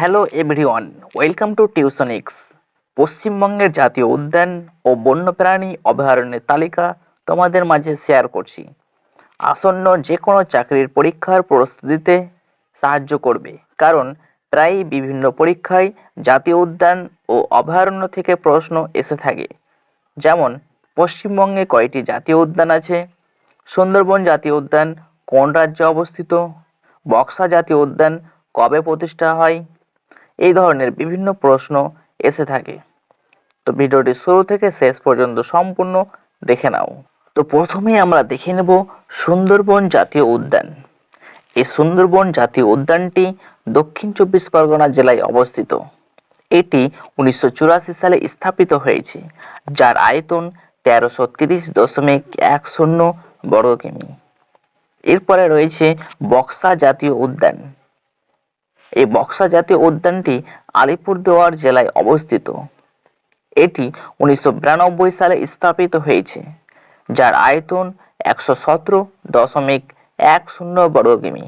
Hello everyone, welcome to Tuitionix পশ্চিমবঙ্গের জাতীয় উদ্যান ও বন্যপ্রাণী অভয়ারণ্যের তালিকা তোমাদের মাঝে শেয়ার করছি। আসন্ন যে কোনো চাকরির পরীক্ষার প্রস্তুতিতে সাহায্য করবে, কারণ প্রায়ই বিভিন্ন পরীক্ষায় জাতীয় উদ্যান ও অভয়ারণ্য থেকে প্রশ্ন এসে থাকে। যেমন, পশ্চিমবঙ্গে কয়টি জাতীয় উদ্যান আছে? সুন্দরবন জাতীয় উদ্যান কোন রাজ্যে অবস্থিত? বক্সা জাতীয় উদ্যান কবে প্রতিষ্ঠা হয়? এই ধরনের বিভিন্ন প্রশ্ন এসে থাকে। তো ভিডিওটি শুরু থেকে শেষ পর্যন্ত সম্পূর্ণ দেখে নাও। তো প্রথমেই আমরা দেখে নেব সুন্দরবন জাতীয় উদ্যান। এই সুন্দরবন জাতীয় উদ্যানটি দক্ষিণ চব্বিশ পরগনা জেলায় অবস্থিত। এটি উনিশশো চুরাশি সালে স্থাপিত হয়েছে, যার আয়তন তেরোশো তিরিশ দশমিক এক শূন্য বর্গ কিমি। এরপরে রয়েছে বক্সা জাতীয় উদ্যান। এই বক্সা জাতীয় উদ্যানটি আলিপুরদুয়ার জেলায় অবস্থিত। এটি উনিশশো বিরানব্বই সালে স্থাপিত হয়েছে, যার আয়তন একশো সতেরো দশমিক এক শূন্য বর্গ কিমি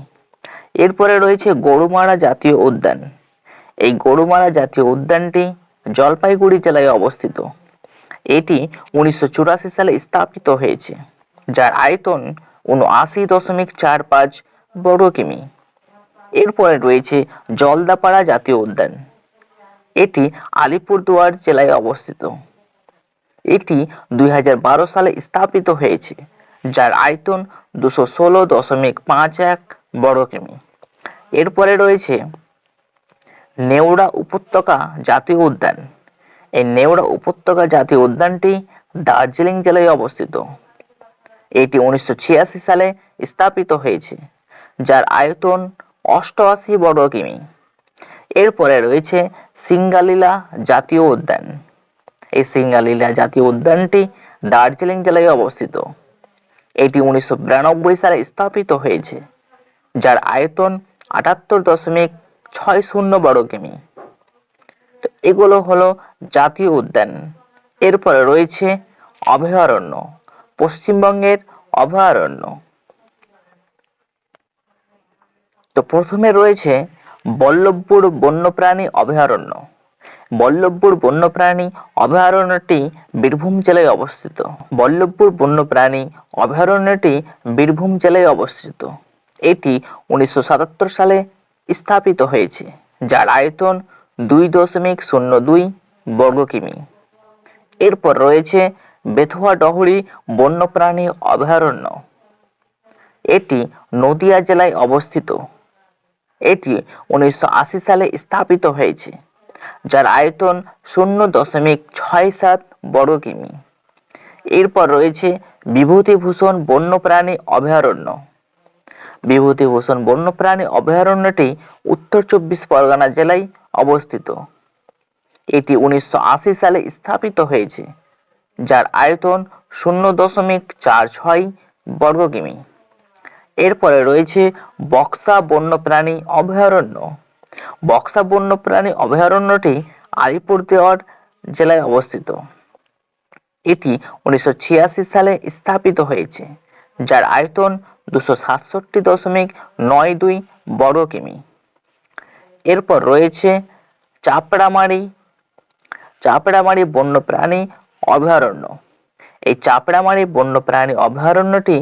এরপরে রয়েছে গরুমারা জাতীয় উদ্যান। এই গরুমারা জাতীয় উদ্যানটি জলপাইগুড়ি জেলায় অবস্থিত। এটি উনিশশো চুরাশি সালে স্থাপিত হয়েছে, যার আয়তন উনআশি দশমিক চার পাঁচ বর্গ কিমি এরপরে রয়েছে জলদাপাড়া জাতীয় উদ্যান। এটি আলিপুরদুয়ার জেলায় অবস্থিত। এটি দুই সালে স্থাপিত হয়েছে, যার আয়তন দুশো ষোলো দশমিক পাঁচ এক বর্গ কিমি। এরপরে রয়েছে নেওড়া উপত্যকা জাতীয় উদ্যান। এই নেওড়া উপত্যকা জাতীয় উদ্যানটি দার্জিলিং জেলায় অবস্থিত। এটি উনিশশো ছিয়াশি সালে স্থাপিত হয়েছে, যার আয়তন অষ্টআশি বর্গ কিমি। এরপরে রয়েছে সিঙ্গালীলা জাতীয় উদ্যান। এই সিঙ্গালীলা জাতীয় উদ্যানটি দার্জিলিং জেলায় অবস্থিত। এটি উনিশশো বিরানব্বই সালে স্থাপিত হয়েছে, যার আয়তন আটাত্তর দশমিক ছয় শূন্য বর্গ কিমি। তো এগুলো হলো জাতীয় উদ্যান। এরপরে রয়েছে অভয়ারণ্য, পশ্চিমবঙ্গের অভয়ারণ্য। তো প্রথমে রয়েছে বল্লভপুর বন্যপ্রাণী অভয়ারণ্য। বল্লভপুর বন্যপ্রাণী অভয়ারণ্যটি বীরভূম জেলায় অবস্থিত। বল্লভপুর বন্যপ্রাণী অভয়ারণ্যটি বীরভূম জেলায় অবস্থিত। এটি উনিশশো সাতাত্তর সালে স্থাপিত হয়েছে, যার আয়তন দুই দশমিক শূন্য দুই বর্গ কিমি। এরপর রয়েছে বেথুয়া ডহরি বন্যপ্রাণী অভয়ারণ্য। এটি নদিয়া জেলায় অবস্থিত। এটি উনিশশো আশি সালে স্থাপিত হয়েছে, যার আয়তন শূন্য দশমিক ছয় সাত বর্গ কিমি। এরপর রয়েছে বিভূতিভূষণ বন্যপ্রাণী অভয়ারণ্য। বিভূতিভূষণ বন্যপ্রাণী অভয়ারণ্যটি উত্তর চব্বিশ পরগনা জেলায় অবস্থিত। এটি উনিশশো আশি সালে স্থাপিত হয়েছে, যার আয়তন শূন্য দশমিক চার ছয় বর্গ কিমি। এরপরে রয়েছে বক্সা বন্যপ্রাণী অভয়ারণ্য। বক্সা বন্যপ্রাণী অভয়ারণ্যটি আলিপুরদুয়ার জেলায় অবস্থিত। এটি উনিশশো ছিয়াশি সালে স্থাপিত হয়েছে, যার আয়তন দুশো সাতষট্টি দশমিক নয় দুই বর্গ কিমি। এরপর রয়েছে চাপড়ামারি চাপড়ামারি বন্যপ্রাণী অভয়ারণ্য। এই চাপড়ামারি বন্যপ্রাণী অভয়ারণ্যটি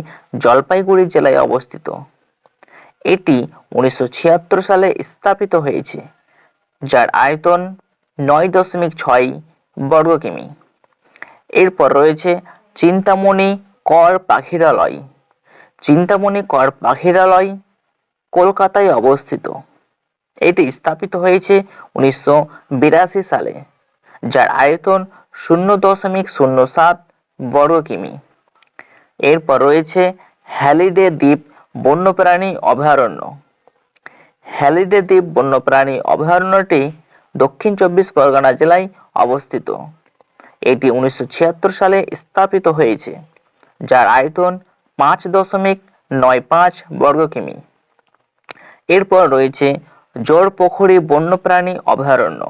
জলপাইগুড়ি জেলায় অবস্থিত। এটি উনিশশো ছিয়াত্তর সালে স্থাপিত হয়েছে, যার আয়তন নয় দশমিক ছয় বর্গ কিমি। এরপর রয়েছে চিন্তামণি কর পাখিরালয়। চিন্তামণি কর পাখিরালয় কলকাতায় অবস্থিত। এটি স্থাপিত হয়েছে উনিশশো বিরাশি সালে, যার আয়তন শূন্য দশমিক শূন্য সাত বর্গ কিমি। এরপর রয়েছে হ্যালিডে দ্বীপ বন্যপ্রাণী অভয়ারণ্য। হ্যালিডে দ্বীপ বন্যপ্রাণী অভয়ারণ্যটি দক্ষিণ চব্বিশ পরগনা জেলায় অবস্থিত। এটি উনিশশো ছিয়াত্তর সালে স্থাপিত হয়েছে, যার আয়তন পাঁচ দশমিক নয় পাঁচ বর্গ কিমি। এরপর রয়েছে জোরপোখরি বন্যপ্রাণী অভয়ারণ্য।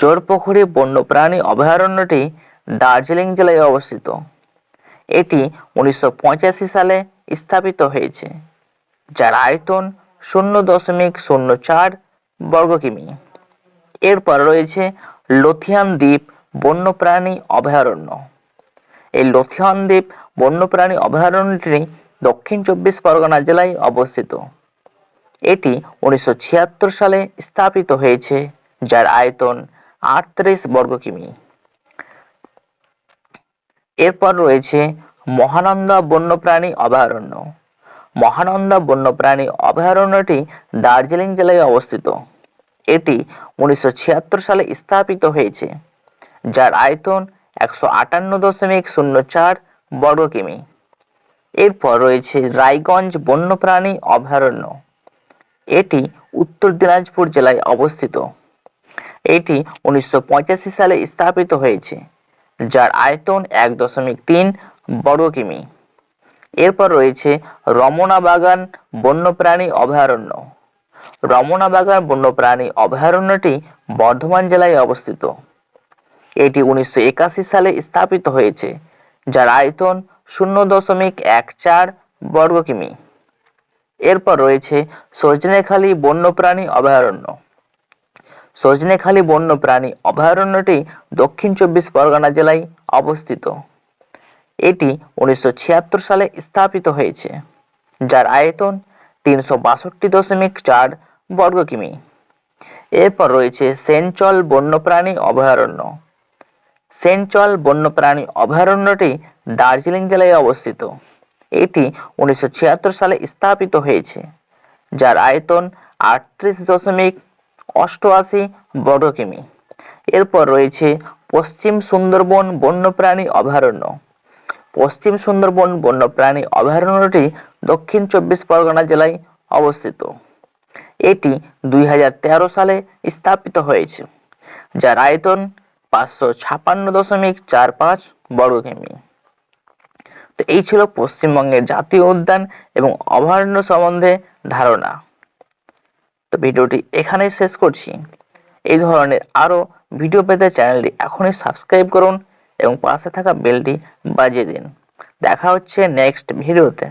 জোরপোখরি বন্যপ্রাণী অভয়ারণ্যটি দার্জিলিং জেলায় অবস্থিত। এটি উনিশশো পঁচাশি সালে স্থাপিত হয়েছে যার আয়তন শূন্য দশমিক শূন্য চার বর্গ কিমি। এরপর রয়েছে লথিয়ান দ্বীপ বন্যপ্রাণী অভয়ারণ্য। এই লথিয়ান দ্বীপ বন্যপ্রাণী অভয়ারণ্যটি দক্ষিণ চব্বিশ পরগনা জেলায় অবস্থিত। এটি উনিশশো ছিয়াত্তর সালে স্থাপিত হয়েছে যার আয়তন আটত্রিশ বর্গ কিমি। এরপর রয়েছে মহানন্দা বন্যপ্রাণী অভয়ারণ্য। মহানন্দা বন্যপ্রাণী অভয়ারণ্যটি দার্জিলিং জেলায় অবস্থিত। এটি উনিশশো ছিয়াত্তর সালে স্থাপিত হয়েছে, যার আয়তন একশো আটান্ন দশমিক শূন্য চার বর্গ কিমি। এরপর রয়েছে রায়গঞ্জ বন্যপ্রাণী অভয়ারণ্য। এটি উত্তর দিনাজপুর জেলায় অবস্থিত। এটি উনিশশো পঁচাশি সালে স্থাপিত হয়েছে। যার আয়তন এক দশমিক তিন বর্গ কিমি। এরপর রয়েছে রমনা বাগান বন্যপ্রাণী অভয়ারণ্য। রমনা বাগান বন্যপ্রাণী অভয়ারণ্যটি বর্ধমান জেলায় অবস্থিত। এটি উনিশশো একাশি সালে স্থাপিত হয়েছে, যার আয়তন শূন্য দশমিক এক চার বর্গ কিমি। এরপর রয়েছে সজনেখালি বন্যপ্রাণী অভয়ারণ্য। সজনেখালি বন্যপ্রাণী অভয়ারণ্যটি দক্ষিণ চব্বিশ পরগনা জেলায় অবস্থিত। এটি উনিশশো ছিয়াত্তর সালে স্থাপিত হয়েছে, যার আয়তন তিনশো বাষট্টি দশমিক চার বর্গ কিমি। এরপর রয়েছে সেনচল বন্যপ্রাণী অভয়ারণ্য। সেনচল বন্যপ্রাণী অভয়ারণ্যটি দার্জিলিং জেলায় অবস্থিত। এটি উনিশশো ছিয়াত্তর সালে স্থাপিত হয়েছে, যার আয়তন আটত্রিশ দশমিক অষ্টআশি বর্গ কিমি এরপর রয়েছে পশ্চিম সুন্দরবন বন্যপ্রাণী অভয়ারণ্য। পশ্চিম সুন্দরবন বন্যপ্রাণী অভয়ারণ্যটি দক্ষিণ চব্বিশ পরগনা জেলায় অবস্থিত। এটি দুই হাজার তেরো সালে স্থাপিত হয়েছে যার আয়তন পাঁচশো ছাপান্ন দশমিক চার পাঁচ বর্গ কিমি তো এই ছিল পশ্চিমবঙ্গের জাতীয় উদ্যান এবং অভয়ারণ্য সম্বন্ধে ধারণা। তো ভিডিওটি এখানেই শেষ করছি। এই ধরনের আরও ভিডিও পেতে চ্যানেলটি এখনই সাবস্ক্রাইব করুন এবং পাশে থাকা বেলটি বাজিয়ে দিন। দেখা হচ্ছে নেক্সট ভিডিওতে।